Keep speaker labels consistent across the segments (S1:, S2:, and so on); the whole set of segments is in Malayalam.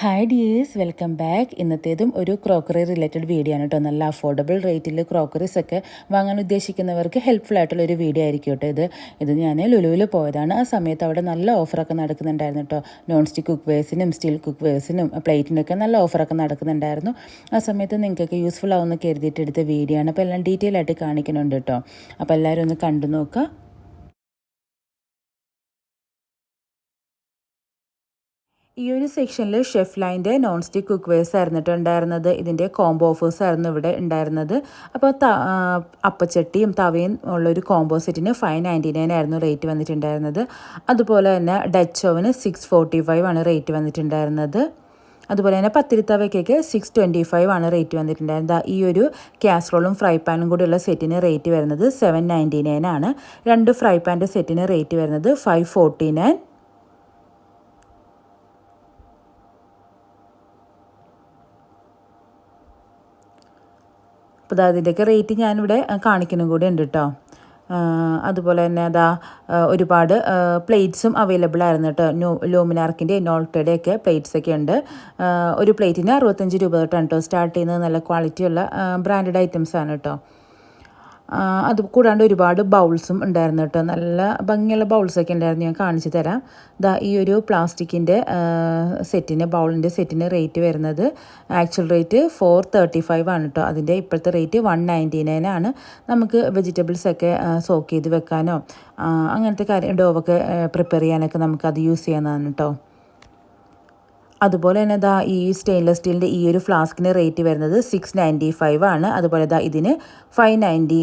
S1: ഹായ് ഡിയേഴ്സ് വെൽക്കം ബാക്ക് ഇന്നത്തേതും ഒരു ക്രോക്കറി റിലേറ്റഡ് വീഡിയോ ആണ് കേട്ടോ. നല്ല അഫോർഡബിൾ റേറ്റിൽ ക്രോക്കറീസ് ഒക്കെ വാങ്ങാൻ ഉദ്ദേശിക്കുന്നവർക്ക് ഹെൽപ്ഫുൾ ആയിട്ടുള്ള ഒരു വീഡിയോ ആയിരിക്കും കേട്ടോ ഇത്. ഇത് ഞാൻ ലുലുവിൽ പോയതാണ്. ആ സമയത്ത് അവിടെ നല്ല ഓഫറൊക്കെ നടക്കുന്നുണ്ടായിരുന്നു കേട്ടോ. നോൺ സ്റ്റിക്ക് കുക്ക് വേഴ്സിനും സ്റ്റീൽ കുക്ക് വേഴ്സിനും പ്ലേറ്റിനൊക്കെ നല്ല ഓഫറൊക്കെ നടക്കുന്നുണ്ടായിരുന്നു. ആ സമയത്ത് നിങ്ങൾക്കൊക്കെ യൂസ്ഫുൾ ആവുമെന്ന് കരുതിയിട്ട് എടുത്ത വീഡിയോ ആണ്. അപ്പോൾ എല്ലാം ഡീറ്റെയിൽ ആയിട്ട് കാണിക്കുന്നുണ്ട് കേട്ടോ. അപ്പോൾ എല്ലാവരും ഒന്ന് കണ്ടു നോക്കുക. ഈ ഒരു സെക്ഷനിൽ ഷെഫ് ലൈന്റെ നോൺ സ്റ്റിക്ക് കുക്ക് വെയർസ് ആയിരുന്നു ഉണ്ടായിരുന്നത് ഇതിന്റെ കോംബോ ഓഫേഴ്സ് ആയിരുന്നു ഇവിടെ ഉണ്ടായിരുന്നത്. അപ്പോൾ അപ്പച്ചട്ടിയും തവയും ഉള്ളൊരു കോംബോ സെറ്റിന് ഫൈവ് നയന്റി നയൻ ആയിരുന്നു റേറ്റ് വന്നിട്ടുണ്ടായിരുന്നത്. അതുപോലെ തന്നെ ഡച്ച് ഓവന് സിക്സ് ഫോർട്ടി ഫൈവ് ആണ് റേറ്റ് വന്നിട്ടുണ്ടായിരുന്നത്. അതുപോലെ തന്നെ പത്തിരിത്തവയ്ക്കൊക്കെ സിക്സ് ട്വന്റി ഫൈവ് ആണ് റേറ്റ് വന്നിട്ടുണ്ടായിരുന്നത്. ഈ ഒരു കാസറോളും ഫ്രൈ പാനും കൂടിയുള്ള സെറ്റിന് റേറ്റ് വരുന്നത് സെവൻ നയന്റി നയൻ ആണ്. രണ്ട് ഫ്രൈ പാന്റെ സെറ്റിന് റേറ്റ് വരുന്നത് ഫൈവ് ഫോർട്ടി നയൻ അപ്പോൾ അതിന്റെയൊക്കെ റേറ്റ് ഞാനിവിടെ കാണിക്കുന്നതും കൂടി ഉണ്ട് കേട്ടോ അതുപോലെ തന്നെ അതാ ഒരുപാട് പ്ലേറ്റ്സും അവൈലബിൾ ആയിരുന്നു കേട്ടോ ന്യൂ ലൂമിനാർക്കിന്റെ നോൾട്ടയുടെ ഒക്കെ പ്ലേറ്റ്സ് ഒക്കെ ഉണ്ട്. ഒരു പ്ലേറ്റിന് അറുപത്തഞ്ച് രൂപ തൊട്ടാണ് കേട്ടോ സ്റ്റാർട്ട് ചെയ്യുന്നത്. നല്ല ക്വാളിറ്റിയുള്ള ബ്രാൻഡഡ് ഐറ്റംസ് ആണ് കേട്ടോ അത് കൂടാണ്ട് ഒരുപാട് ബൗൾസും ഉണ്ടായിരുന്നു കേട്ടോ. നല്ല ഭംഗിയുള്ള ബൗൾസൊക്കെ ഉണ്ടായിരുന്നു. ഞാൻ കാണിച്ചു തരാം. ദാ ഈ ഒരു പ്ലാസ്റ്റിക്കിന്റെ സെറ്റിന് ബൗളിന്റെ സെറ്റിന് റേറ്റ് വരുന്നത് actual rate four thirty five ആണ് കേട്ടോ. അതിന്റെ ഇപ്പോഴത്തെ റേറ്റ് വൺ നയന്റി നയൻ ആണ്. നമുക്ക് വെജിറ്റബിൾസൊക്കെ സോക്ക് ചെയ്ത് വെക്കാനോ അങ്ങനത്തെ കാര്യം ഡോവൊക്കെ പ്രിപ്പയർ ചെയ്യാനൊക്കെ നമുക്കത് യൂസ് ചെയ്യാവുന്നതാണ് കേട്ടോ. അതുപോലെ തന്നെ ദാ ഈ സ്റ്റെയിൻലെസ് സ്റ്റീലിന്റെ ഈ ഒരു ഫ്ലാസ്കിന് റേറ്റ് വരുന്നത് സിക്സ് നയന്റി ഫൈവ് ആണ്. അതുപോലെ ദാ ഇതിന് ഫൈവ് നയന്റി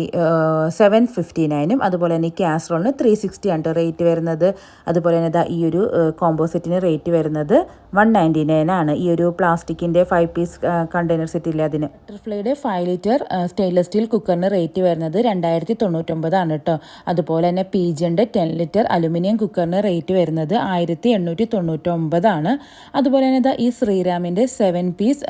S1: സെവൻ ഫിഫ്റ്റി നയനും അതുപോലെ തന്നെ ഈ കാസറോളിന് ത്രീ സിക്സ്റ്റി ആണ് റേറ്റ് വരുന്നത്. അതുപോലെ തന്നെ ദാ ഈ ഒരു കോമ്പോസെറ്റിന് റേറ്റ് വരുന്നത് വൺ നയന്റി നയൻ ആണ്. ഈ ഒരു പ്ലാസ്റ്റിക്കിന്റെ ഫൈവ് പീസ് കണ്ടെയ്നർ സെറ്റ് ഇല്ല അതിന്? ബട്ടർഫ്ലൈയുടെ ഫൈവ് ലിറ്റർ സ്റ്റെയിൻലെസ് സ്റ്റീൽ കുക്കറിന് റേറ്റ് വരുന്നത് രണ്ടായിരത്തി തൊണ്ണൂറ്റൊമ്പതാണ് കേട്ടോ അതുപോലെ തന്നെ പി ജിന്റെ ടെൻ ലിറ്റർ അലുമിനിയം കുക്കറിന് റേറ്റ് വരുന്നത് ആയിരത്തി എണ്ണൂറ്റി തൊണ്ണൂറ്റൊമ്പതാണ് അതുപോലെ തന്നെ ഇതാ ഈ ശ്രീരാമിന്റെ സെവൻ പീസ്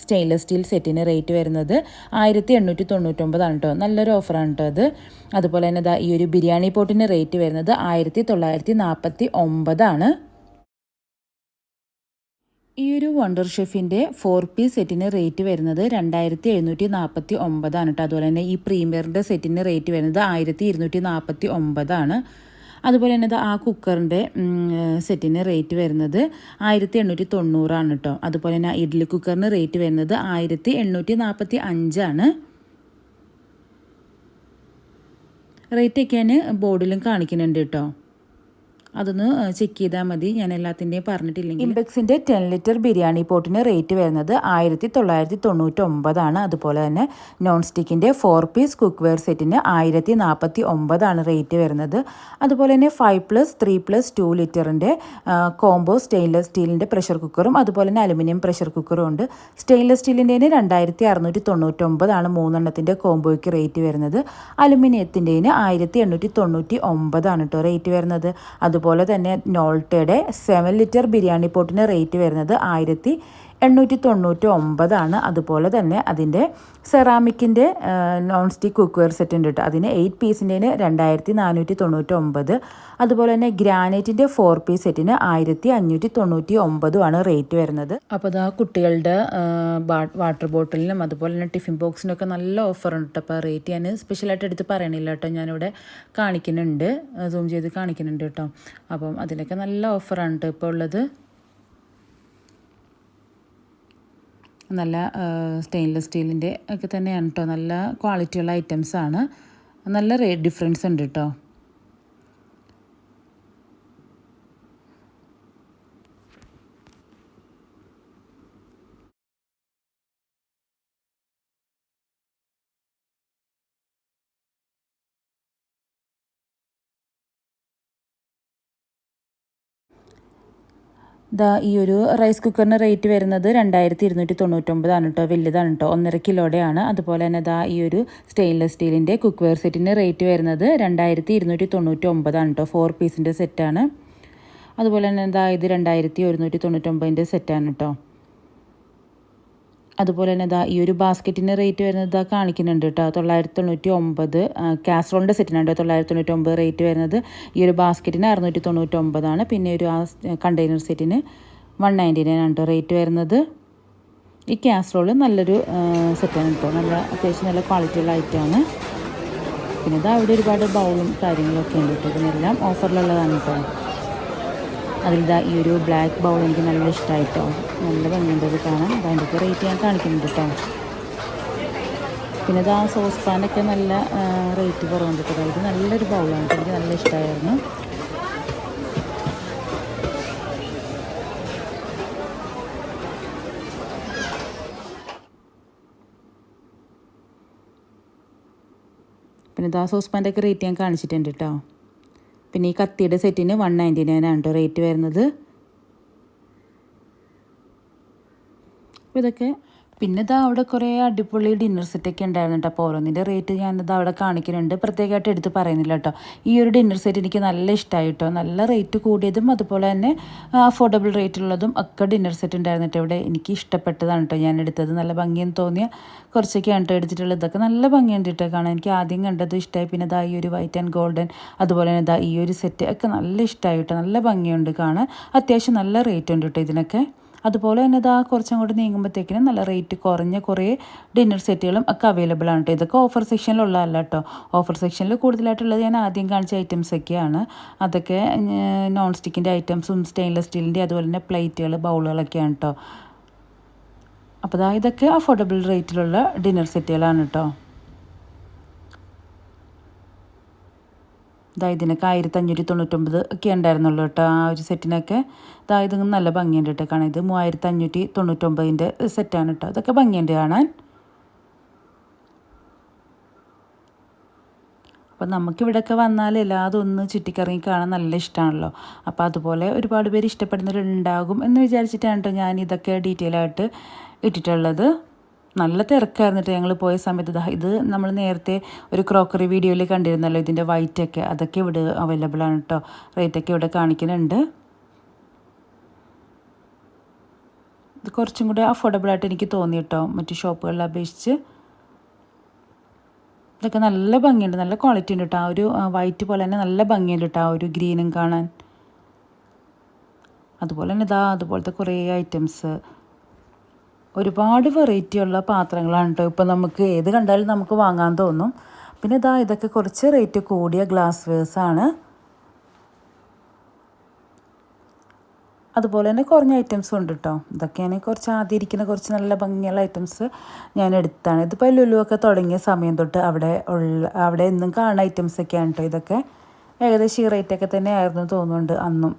S1: സ്റ്റെയിൻലെസ് സ്റ്റീൽ സെറ്റിന് റേറ്റ് വരുന്നത് ആയിരത്തി എണ്ണൂറ്റി തൊണ്ണൂറ്റൊമ്പതാണ് കേട്ടോ നല്ലൊരു ഓഫറാണ് കേട്ടോ അത്. അതുപോലെ തന്നെ ഇതാ ഈ ഒരു ബിരിയാണി പോട്ടിന് റേറ്റ് വരുന്നത് ആയിരത്തി തൊള്ളായിരത്തി നാൽപ്പത്തി ഒമ്പതാണ് ഈ ഒരു വണ്ടർ ഷെഫിന്റെ ഫോർ പീസ് സെറ്റിന് റേറ്റ് വരുന്നത് രണ്ടായിരത്തി എഴുന്നൂറ്റി നാൽപ്പത്തി ഒമ്പതാണ് കേട്ടോ അതുപോലെ തന്നെ ഈ പ്രീമിയറിന്റെ സെറ്റിന് റേറ്റ് വരുന്നത് ആയിരത്തി ഇരുന്നൂറ്റി നാൽപ്പത്തി ഒമ്പതാണ് അതുപോലെ തന്നെ ആ കുക്കറിന്റെ സെറ്റിന് റേറ്റ് വരുന്നത് ആയിരത്തി എണ്ണൂറ്റി തൊണ്ണൂറാണ് കേട്ടോ. അതുപോലെ തന്നെ ഇഡ്ഡലി കുക്കറിന് റേറ്റ് വരുന്നത് ആയിരത്തി എണ്ണൂറ്റി നാൽപ്പത്തി അഞ്ചാണ് റേറ്റൊക്കെയാണ് ബോർഡിലും കാണിക്കുന്നുണ്ട് കേട്ടോ. അതൊന്ന് ചെക്ക് ചെയ്താൽ മതി. ഞാൻ എല്ലാത്തിന്റെയും പറഞ്ഞിട്ടില്ലെങ്കിൽ ഇമ്പെക്സിന്റെ ടെൻ ലിറ്റർ ബിരിയാണി പോട്ടിന് റേറ്റ് വരുന്നത് ആയിരത്തി തൊള്ളായിരത്തി തൊണ്ണൂറ്റി ഒമ്പതാണ് അതുപോലെ തന്നെ നോൺ സ്റ്റിക്കിന്റെ ഫോർ പീസ് കുക്ക് വെയർ സെറ്റിന് ആയിരത്തി നാൽപ്പത്തി ഒമ്പതാണ് റേറ്റ് വരുന്നത്. അതുപോലെ തന്നെ five plus three plus two ലിറ്ററിന്റെ കോംബോ സ്റ്റെയിൻലെസ് സ്റ്റീലിന്റെ പ്രഷർ കുക്കറും അതുപോലെ തന്നെ അലുമിനിയം പ്രഷർ കുക്കറും ഉണ്ട്. സ്റ്റെയിൻലെസ് സ്റ്റീലിന്റെ രണ്ടായിരത്തി അറുന്നൂറ്റി തൊണ്ണൂറ്റൊമ്പതാണ് മൂന്നെണ്ണത്തിന്റെ കോംബോയ്ക്ക് റേറ്റ് വരുന്നത്. അലുമിനിയത്തിന്റെന് ആയിരത്തി എണ്ണൂറ്റി തൊണ്ണൂറ്റി ഒമ്പതാണ് കേട്ടോ റേറ്റ് വരുന്നത്. അത് അതുപോലെ തന്നെ നോൾട്ടയുടെ സെവൻ ലിറ്റർ ബിരിയാണി പോട്ടിന് റേറ്റ് വരുന്നത് ആയിരത്തി എണ്ണൂറ്റി തൊണ്ണൂറ്റി ഒമ്പതാണ് അതുപോലെ തന്നെ അതിന്റെ സെറാമിക്കിന്റെ നോൺ സ്റ്റിക്ക് കുക്ക്വെയർ സെറ്റ് ഉണ്ട് കേട്ടോ. അതിന് എയ്റ്റ് പീസിന്റെ രണ്ടായിരത്തി നാനൂറ്റി തൊണ്ണൂറ്റി ഒമ്പത് അതുപോലെ തന്നെ ഗ്രാനൈറ്റിന്റെ ഫോർ പീസ് സെറ്റിന് ആയിരത്തി അഞ്ഞൂറ്റി തൊണ്ണൂറ്റി ഒമ്പതുമാണ് റേറ്റ് വരുന്നത് അപ്പോൾ അത് ആ കുട്ടികളുടെ വാട്ടർ ബോട്ടിലിനും അതുപോലെ തന്നെ ടിഫിൻ ബോക്സിനൊക്കെ നല്ല ഓഫർ ഉണ്ട് അപ്പോൾ റേറ്റ് ഞാൻ സ്പെഷ്യലായിട്ട് എടുത്ത് പറയണില്ല കേട്ടോ. ഞാനിവിടെ കാണിക്കുന്നുണ്ട്. സൂം ചെയ്ത് കാണിക്കുന്നുണ്ട് കേട്ടോ. അപ്പം അതിലൊക്കെ നല്ല ഓഫറാണ് കേട്ടോ ഇപ്പോൾ ഉള്ളത്. നല്ല സ്റ്റെയിൻലെസ് സ്റ്റീലിന്റെ ഒക്കെ തന്നെയാണ് കേട്ടോ നല്ല ക്വാളിറ്റിയുള്ള ഐറ്റംസാണ് നല്ല റേറ്റ് ഡിഫറൻസ് ഉണ്ട് കേട്ടോ ദാ ഈ ഒരു റൈസ് കുക്കറിന് റേറ്റ് വരുന്നത് രണ്ടായിരത്തി ഇരുന്നൂറ്റി തൊണ്ണൂറ്റൊമ്പതാണ് കേട്ടോ വലുതാണ് കേട്ടോ ഒന്നര കിലോയുടെയാണ്. അതുപോലെ തന്നെ ദാ ഈ ഒരു സ്റ്റെയിൻലെസ് സ്റ്റീലിന്റെ കുക്ക് വെയർ സെറ്റിന് റേറ്റ് വരുന്നത് രണ്ടായിരത്തി ഇരുന്നൂറ്റി തൊണ്ണൂറ്റി ഒമ്പതാണ് കേട്ടോ ഫോർ പീസിന്റെ സെറ്റാണ് അതുപോലെ തന്നെ ദാ ഇത് രണ്ടായിരത്തി ഒരുന്നൂറ്റി തൊണ്ണൂറ്റൊമ്പതിന്റെ സെറ്റാണ് കേട്ടോ അതുപോലെ തന്നെ ഇതാ ഈ ഒരു ബാസ്ക്കറ്റിന്റെ റേറ്റ് വരുന്നത് കാണിക്കുന്നുണ്ട് കേട്ടോ. തൊള്ളായിരത്തി തൊണ്ണൂറ്റി ഒമ്പത് കാസറോളിന്റെ സെറ്റിനുണ്ട് തൊള്ളായിരത്തി തൊണ്ണൂറ്റി ഒമ്പത് റേറ്റ് വരുന്നത്. ഈ ഒരു ബാസ്ക്കറ്റിന് അറുന്നൂറ്റി തൊണ്ണൂറ്റി ഒമ്പതാണ് പിന്നെ ഒരു ആ കണ്ടെയ്നർ സെറ്റിന് വൺ നയന്റി നയൻ ആണ് റേറ്റ് വരുന്നത്. ഈ കാസറോൾ നല്ലൊരു സെറ്റാണ് കേട്ടോ. നല്ല അത്യാവശ്യം നല്ല ക്വാളിറ്റിയുള്ള ഐറ്റമാണ്. പിന്നെ ഇത് അവിടെ ഒരുപാട് ബൗളും കാര്യങ്ങളൊക്കെ ഉണ്ട് കേട്ടോ. ഇതിനെല്ലാം ഓഫറിലുള്ളതാണ് കേട്ടോ. അതിലിതാ ഈ ഒരു ബ്ലാക്ക് ബൗൾ എനിക്ക് നല്ല ഇഷ്ടമായിട്ടോ നല്ല ഭംഗിയുണ്ട് ഇത് കാണാൻ. അതിന്റെയൊക്കെ റേറ്റ് ഞാൻ കാണിക്കുന്നുണ്ട് കേട്ടോ പിന്നെ ആ സോസ് പാനൊക്കെ നല്ല റേറ്റ് കുറവുണ്ട് കേട്ടോ ഇത് നല്ലൊരു ബൗളാണ് എനിക്ക് നല്ല ഇഷ്ടമായിരുന്നു പിന്നെ ഇതാ സോസ് ഒക്കെ റേറ്റ് ഞാൻ കാണിച്ചിട്ടുണ്ട് കേട്ടോ പിന്നെ ഈ കത്തിയുടെ സെറ്റിന് വൺ നയന്റി നയൻ ആണ് കേട്ടോ റേറ്റ് വരുന്നത്. അപ്പോൾ ഇതൊക്കെ. പിന്നെ ഇതാ അവിടെ കുറേ അടിപൊളി ഡിന്നർ സെറ്റ് ഒക്കെ ഉണ്ടായിരുന്നു കേട്ടോ അപ്പോൾ ഓരോന്നിന്റെ റേറ്റ് ഞാനിത് അവിടെ കാണിക്കുന്നുണ്ട് പ്രത്യേകമായിട്ട് എടുത്ത് പറയുന്നില്ല കേട്ടോ. ഈ ഒരു ഡിന്നർ സെറ്റ് എനിക്ക് നല്ല ഇഷ്ടമായി കേട്ടോ. നല്ല റേറ്റ് കൂടിയതും അതുപോലെ തന്നെ അഫോർഡബിൾ റേറ്റുള്ളതും ഒക്കെ ഡിന്നർ സെറ്റ് ഉണ്ടായിരുന്നു കേട്ടോ ഇവിടെ. എനിക്ക് ഇഷ്ടപ്പെട്ടതാണ് കേട്ടോ. ഞാൻ എടുത്തത്. നല്ല ഭംഗിയെന്ന് തോന്നിയ കുറച്ചൊക്കെയാണ് കേട്ടോ എടുത്തിട്ടുള്ളത്. ഇതൊക്കെ നല്ല ഭംഗിയുണ്ട് കേട്ടോ കാണാൻ. എനിക്ക് ആദ്യം കണ്ടത് ഇഷ്ടമായി പിന്നെ ഇതാ ഈ ഒരു വൈറ്റ് ആൻഡ് ഗോൾഡൻ അതുപോലെ തന്നെ ഇതാ ഈ ഒരു സെറ്റ് ഒക്കെ നല്ല ഇഷ്ടമായി കേട്ടോ. നല്ല ഭംഗിയുണ്ട് കാണാൻ. അത്യാവശ്യം നല്ല റേറ്റ് ഉണ്ട് കേട്ടോ ഇതിനൊക്കെ. അതുപോലെ തന്നെ ഇതാ കുറച്ചും കൂടി നീങ്ങുമ്പോഴത്തേക്കിനും നല്ല റേറ്റ് കുറഞ്ഞ കുറേ ഡിന്നർ സെറ്റുകളും ഒക്കെ അവൈലബിൾ ആണ് കേട്ടോ ഇതൊക്കെ ഓഫർ സെക്ഷനിലുള്ളതല്ല കേട്ടോ ഓഫർ സെക്ഷനിൽ കൂടുതലായിട്ടുള്ളത് ഞാൻ ആദ്യം കാണിച്ച ഐറ്റംസ് ഒക്കെയാണ്. അതൊക്കെ നോൺ സ്റ്റിക്കിന്റെ ഐറ്റംസും സ്റ്റെയിൻലെസ് സ്റ്റീലിന്റെ അതുപോലെ തന്നെ പ്ലേറ്റുകൾ ബൗളുകളൊക്കെയാണ് കേട്ടോ അപ്പോൾ ഇതാ ഇതൊക്കെ അഫോർഡബിൾ റേറ്റിലുള്ള ഡിന്നർ സെറ്റുകളാണ് കേട്ടോ ഇതാ ഇതിനൊക്കെ ആയിരത്തി അഞ്ഞൂറ്റി തൊണ്ണൂറ്റൊമ്പത് ഒക്കെ ഉണ്ടായിരുന്നുള്ളൂ കേട്ടോ ആ ഒരു സെറ്റിനൊക്കെ. ഇതാ നല്ല ഭംഗിയുണ്ട് കേട്ടോ കാണാൻ. ഇത് മൂവായിരത്തി അഞ്ഞൂറ്റി തൊണ്ണൂറ്റൊമ്പതിന്റെ സെറ്റാണ് കേട്ടോ. അതൊക്കെ ഭംഗിയുണ്ട് കാണാൻ. അപ്പോൾ നമുക്കിവിടെയൊക്കെ വന്നാൽ എല്ലാതും ഒന്ന് ചുറ്റിക്കറങ്ങി കാണാൻ നല്ല ഇഷ്ടമാണല്ലോ അപ്പോൾ അതുപോലെ ഒരുപാട് പേര് ഇഷ്ടപ്പെടുന്നവരുണ്ടാകും എന്ന് വിചാരിച്ചിട്ടാണ് കേട്ടോ ഞാൻ ഇതൊക്കെ ഡീറ്റെയിൽ ആയിട്ട് ഇട്ടിട്ടുള്ളത്. നല്ല തിരക്കായിരുന്നിട്ട് ഞങ്ങൾ പോയ സമയത്ത് ഇത് നമ്മൾ നേരത്തെ ഒരു ക്രോക്കറി വീഡിയോയിൽ കണ്ടിരുന്നല്ലോ ഇതിന്റെ വൈറ്റൊക്കെ അതൊക്കെ ഇവിടെ അവൈലബിൾ ആണ് കേട്ടോ റേറ്റൊക്കെ ഇവിടെ കാണിക്കുന്നുണ്ട്. ഇത് കുറച്ചും കൂടെ അഫോർഡബിൾ ആയിട്ട് എനിക്ക് തോന്നി കേട്ടോ മറ്റു ഷോപ്പുകളിൽ അപേക്ഷിച്ച്. ഇതൊക്കെ നല്ല ഭംഗിയുണ്ട് നല്ല ക്വാളിറ്റി ഉണ്ട് കേട്ടോ ആ ഒരു വൈറ്റ് പോലെ തന്നെ നല്ല ഭംഗിയുണ്ട് കേട്ടോ ആ ഒരു ഗ്രീനും കാണാൻ. അതുപോലെ തന്നെ ഇതാ അതുപോലത്തെ കുറേ ഐറ്റംസ് ഒരുപാട് വെറൈറ്റി ഉള്ള പാത്രങ്ങളാണ് കേട്ടോ ഇപ്പോൾ നമുക്ക് ഏത് കണ്ടാലും നമുക്ക് വാങ്ങാൻ തോന്നും. പിന്നെ ഇതാ ഇതൊക്കെ കുറച്ച് റേറ്റ് കൂടിയ ഗ്ലാസ് വേഴ്സാണ് അതുപോലെ തന്നെ കുറഞ്ഞ ഐറ്റംസും ഉണ്ട് കേട്ടോ ഇതൊക്കെയാണ് കുറച്ച് ആദ്യം ഇരിക്കുന്ന കുറച്ച് നല്ല ഭംഗിയുള്ള ഐറ്റംസ് ഞാൻ എടുത്താണ്. ഇതിപ്പോൾ ലുലുവൊക്കെ തുടങ്ങിയ സമയം തൊട്ട് അവിടെ ഉള്ള അവിടെ എന്നും കാണുന്ന ഐറ്റംസൊക്കെയാണ് കേട്ടോ ഇതൊക്കെ. ഏകദേശം ഈ റേറ്റൊക്കെ തന്നെ ആയിരുന്നു തോന്നുന്നുണ്ട് അന്നും.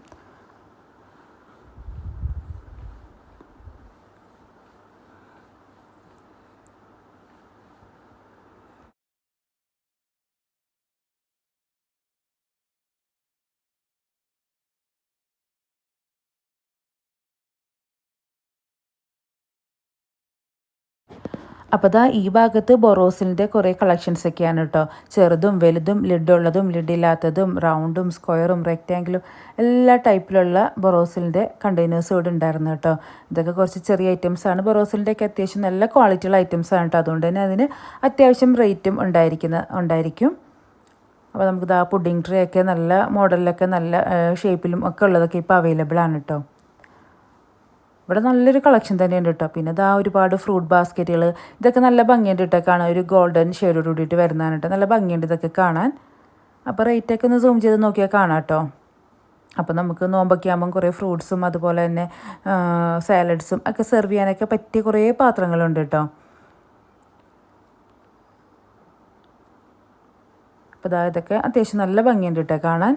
S1: അപ്പോൾ ദാ ഈ ഭാഗത്ത് ബൊറോസിന്റെ കുറേ കളക്ഷൻസ് ഒക്കെയാണ് കേട്ടോ ചെറുതും വലുതും ലിഡുള്ളതും ലിഡില്ലാത്തതും റൗണ്ടും സ്ക്വയറും റെക്റ്റാങ്കിളും എല്ലാ ടൈപ്പിലുള്ള ബൊറോസിലിന്റെ കണ്ടെയ്നേഴ്സ് ഇവിടെ ഉണ്ടായിരുന്നു കേട്ടോ ഇതൊക്കെ കുറച്ച് ചെറിയ ഐറ്റംസ് ആണ്. ബൊറോസിലിന്റെ ഒക്കെ അത്യാവശ്യം നല്ല ക്വാളിറ്റിയുള്ള ഐറ്റംസ് ആണ് കേട്ടോ അതുകൊണ്ട് തന്നെ അതിന് അത്യാവശ്യം റേറ്റും ഉണ്ടായിരിക്കുന്ന ഉണ്ടായിരിക്കും. അപ്പോൾ നമുക്ക് ദാ പുഡിംഗ് ട്രേ ഒക്കെ നല്ല മോഡലിലൊക്കെ നല്ല ഷേപ്പിലും ഒക്കെ ഉള്ളതൊക്കെ ഇപ്പോൾ അവൈലബിൾ ആണ് കേട്ടോ ഇവിടെ നല്ലൊരു കളക്ഷൻ തന്നെയുണ്ട് കേട്ടോ. പിന്നെ ഇതാ ഒരുപാട് ഫ്രൂട്ട് ബാസ്ക്കറ്റുകൾ ഇതൊക്കെ നല്ല ഭംഗിയുണ്ട് കേട്ടോ കാണാൻ. ഒരു ഗോൾഡൻ ഷെയ്ഡോട് കൂടിയിട്ട് വരുന്നതാണ് കേട്ടോ. നല്ല ഭംഗിയുണ്ട് ഇതൊക്കെ കാണാൻ. അപ്പോൾ റേറ്റൊക്കെ ഒന്ന് സൂം ചെയ്ത് നോക്കിയാൽ കാണാം കേട്ടോ. അപ്പോൾ നമുക്ക് നോമ്പൊക്കെ ആകുമ്പം കുറേ ഫ്രൂട്ട്സും അതുപോലെ തന്നെ സാലഡ്സും ഒക്കെ സെർവ് ചെയ്യാനൊക്കെ പറ്റിയ കുറേ പാത്രങ്ങളുണ്ട് കേട്ടോ. അപ്പോൾ ഇതാ ഇതൊക്കെ അത്യാവശ്യം നല്ല ഭംഗിയുണ്ട് കേട്ടോ കാണാൻ.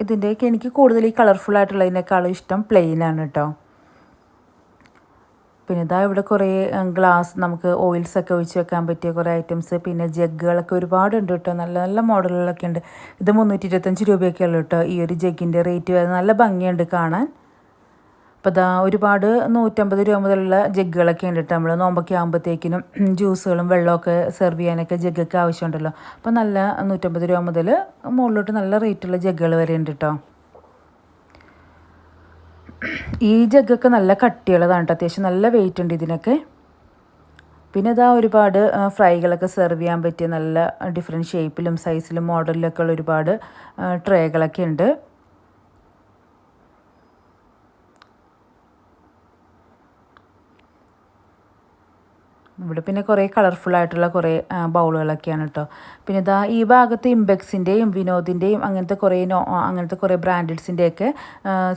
S1: ഇതിന്റെയൊക്കെ എനിക്ക് കൂടുതൽ ഈ കളർഫുൾ ആയിട്ടുള്ളതിനേക്കാളും ഇഷ്ടം പ്ലെയിൻ ആണ് കേട്ടോ പിന്നെ ഇതാ ഇവിടെ കുറേ ഗ്ലാസ് നമുക്ക് ഓയിൽസൊക്കെ ഒഴിച്ച് വെക്കാൻ പറ്റിയ കുറേ ഐറ്റംസ് പിന്നെ ജഗ്ഗുകളൊക്കെ ഒരുപാടുണ്ട് കേട്ടോ നല്ല നല്ല മോഡലുകളൊക്കെ ഉണ്ട്. ഇത് മുന്നൂറ്റി ഇരുപത്തഞ്ച് രൂപയൊക്കെ ഉള്ളൂ കേട്ടോ ഈ ഒരു ജഗ്ഗിന്റെ റേറ്റ് വരുന്നത് നല്ല ഭംഗിയുണ്ട് കാണാൻ. അപ്പോൾ ഇതാ ഒരുപാട് നൂറ്റമ്പത് രൂപ മുതലുള്ള ജഗ്ഗുകളൊക്കെ ഉണ്ട് നമ്മൾ നോമ്പൊക്കെ ആകുമ്പോഴത്തേക്കിനും ജ്യൂസുകളും വെള്ളമൊക്കെ സെർവ് ചെയ്യാനൊക്കെ ജഗ്ഗൊക്കെ ആവശ്യമുണ്ടല്ലോ. അപ്പോൾ നല്ല നൂറ്റമ്പത് രൂപ മുതൽ മുകളിലോട്ട് നല്ല റേറ്റുള്ള ജഗ്ഗുകൾ വരെ ഉണ്ട് കേട്ടോ ഈ ജഗ്ഗൊക്കെ നല്ല കട്ടിയുള്ളതാണ് കേട്ടോ അത്യാവശ്യം നല്ല വെയിറ്റ് ഉണ്ട് ഇതിനൊക്കെ. പിന്നെ ഇതാ ഒരുപാട് ഫ്രൈകളൊക്കെ സെർവ് ചെയ്യാൻ പറ്റിയ നല്ല ഡിഫറെന്റ് ഷേപ്പിലും സൈസിലും മോഡലിലൊക്കെ ഉള്ള ഒരുപാട് ട്രേകളൊക്കെ ഉണ്ട്. ഇവിടെ പിന്നെ കുറേ കളർഫുൾ ആയിട്ടുള്ള കുറേ ബൗളുകളൊക്കെയാണ് കേട്ടോ പിന്നെ ഇതാ ഈ ഭാഗത്ത് ഇംബെക്സിന്റെയും വിനോദിന്റെയും അങ്ങനത്തെ കുറേ നോ അങ്ങനത്തെ കുറേ ബ്രാൻഡഡ്സിന്റെയൊക്കെ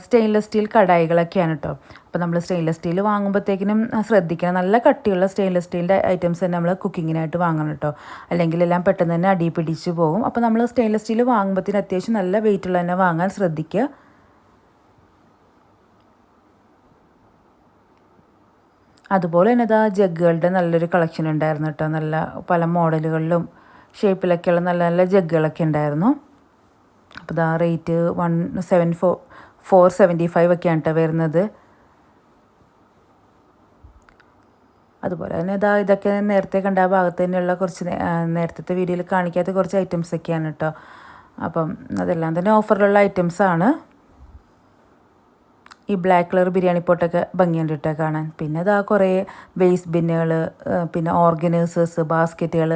S1: സ്റ്റെയിൻലെസ് സ്റ്റീൽ കടായികളൊക്കെയാണ് കേട്ടോ അപ്പോൾ നമ്മൾ സ്റ്റെയിൻലെസ് സ്റ്റീൽ വാങ്ങുമ്പോഴത്തേക്കിനും ശ്രദ്ധിക്കണം. നല്ല കട്ടിയുള്ള സ്റ്റെയിൻലെസ് സ്റ്റീലിന്റെ ഐറ്റംസ് തന്നെ നമ്മൾ കുക്കിങ്ങിനായിട്ട് വാങ്ങണം കേട്ടോ അല്ലെങ്കിൽ എല്ലാം പെട്ടെന്ന് തന്നെ അടി പിടിച്ച് പോകും. അപ്പോൾ നമ്മൾ സ്റ്റെയിൻലെസ് സ്റ്റീൽ വാങ്ങുമ്പോഴത്തേന് അത്യാവശ്യം നല്ല വെയിറ്റുള്ള തന്നെ വാങ്ങാൻ ശ്രദ്ധിക്കുക അതുപോലെ തന്നെ ഇതാ ജഗ്ഗുകളുടെ നല്ലൊരു കളക്ഷൻ ഉണ്ടായിരുന്നു കേട്ടോ നല്ല പല മോഡലുകളിലും ഷേപ്പിലൊക്കെയുള്ള നല്ല നല്ല ജഗ്ഗുകളൊക്കെ ഉണ്ടായിരുന്നു. അപ്പോൾ ഇതാ rate one seven four four seventy five ഒക്കെയാണ് കേട്ടോ വരുന്നത്. അതുപോലെ തന്നെ ഇതാ ഇതൊക്കെ നേരത്തെ കണ്ട ഭാഗത്ത് തന്നെയുള്ള കുറച്ച് നേരത്തെ വീഡിയോയിൽ കാണിക്കാത്ത കുറച്ച് ഐറ്റംസ് ഒക്കെയാണ് കേട്ടോ അപ്പം അതെല്ലാം തന്നെ ഓഫറിലുള്ള ഐറ്റംസാണ് ഈ ബ്ലാക്ക് കളർ ബിരിയാണി പോട്ടൊക്കെ ഭംഗിയുണ്ട് കേട്ടോ കാണാൻ. പിന്നെ അതാ കുറേ വേസ്റ്റ് ബിന്നുകൾ പിന്നെ ഓർഗനൈസേഴ്സ് ബാസ്ക്കറ്റുകൾ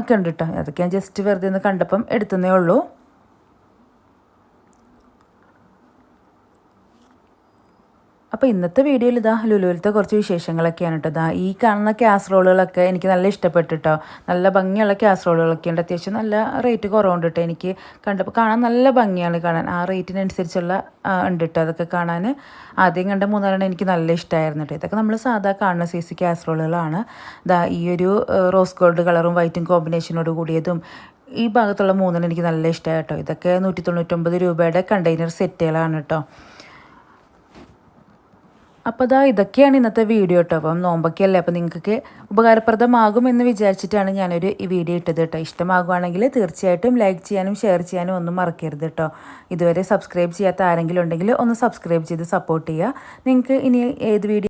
S1: ഒക്കെ ഉണ്ട് കേട്ടോ അതൊക്കെ ഞാൻ ജസ്റ്റ് വെറുതെ ഒന്ന് കണ്ടപ്പം എടുത്തതേ ഉള്ളൂ. അപ്പോൾ ഇന്നത്തെ വീഡിയോയിൽ ഇതാ ലുലുവിലത്തെ കുറച്ച് വിശേഷങ്ങളൊക്കെയാണ് കേട്ടോ. ഇതാ ഈ കാണുന്ന കാസറോളുകളൊക്കെ എനിക്ക് നല്ല ഇഷ്ടപ്പെട്ടു കേട്ടോ. നല്ല ഭംഗിയുള്ള കാസറോളുകളൊക്കെ ഉണ്ട്. അത്യാവശ്യം നല്ല റേറ്റ് കുറവുണ്ട് കേട്ടോ എനിക്ക് കണ്ടപ്പോൾ കാണാൻ നല്ല ഭംഗിയാണ് കാണാൻ. ആ റേറ്റിനനുസരിച്ചുള്ള ഉണ്ട് കേട്ടോ അതൊക്കെ കാണാൻ. ആദ്യം കണ്ട മൂന്നാലെണ്ണം എനിക്ക് നല്ല ഇഷ്ടമായിരുന്നു കേട്ടോ. ഇതൊക്കെ നമ്മൾ സാധാ കാണുന്ന സൈസ് കാസറോളുകളാണ്. ഇതാ ഈ ഒരു റോസ് ഗോൾഡ് കളറും വൈറ്റും കോമ്പിനേഷനോട് കൂടിയതും ഈ ഭാഗത്തുള്ള മൂന്നെണ്ണം എനിക്ക് നല്ല ഇഷ്ടമായി കേട്ടോ. ഇതൊക്കെ നൂറ്റി തൊണ്ണൂറ്റൊമ്പത് രൂപയുടെ കണ്ടെയ്നർ സെറ്റുകളാണ് കേട്ടോ. അപ്പോൾ അതാ ഇതൊക്കെയാണ് ഇന്നത്തെ വീഡിയോ കേട്ടോ അപ്പം നോമ്പൊക്കെ അല്ലേ അപ്പോൾ നിങ്ങൾക്ക് ഉപകാരപ്രദമാകും എന്ന് വിചാരിച്ചിട്ടാണ് ഞാനൊരു വീഡിയോ ഇട്ടത് കേട്ടോ ഇഷ്ടമാകുവാണെങ്കിൽ തീർച്ചയായിട്ടും ലൈക്ക് ചെയ്യാനും ഷെയർ ചെയ്യാനും ഒന്നും മറക്കരുത് കേട്ടോ ഇതുവരെ സബ്സ്ക്രൈബ് ചെയ്യാത്ത ആരെങ്കിലും ഉണ്ടെങ്കിൽ ഒന്ന് സബ്സ്ക്രൈബ് ചെയ്ത് സപ്പോർട്ട് ചെയ്യുക. നിങ്ങൾക്ക് ഇനി ഏത് വീഡിയോ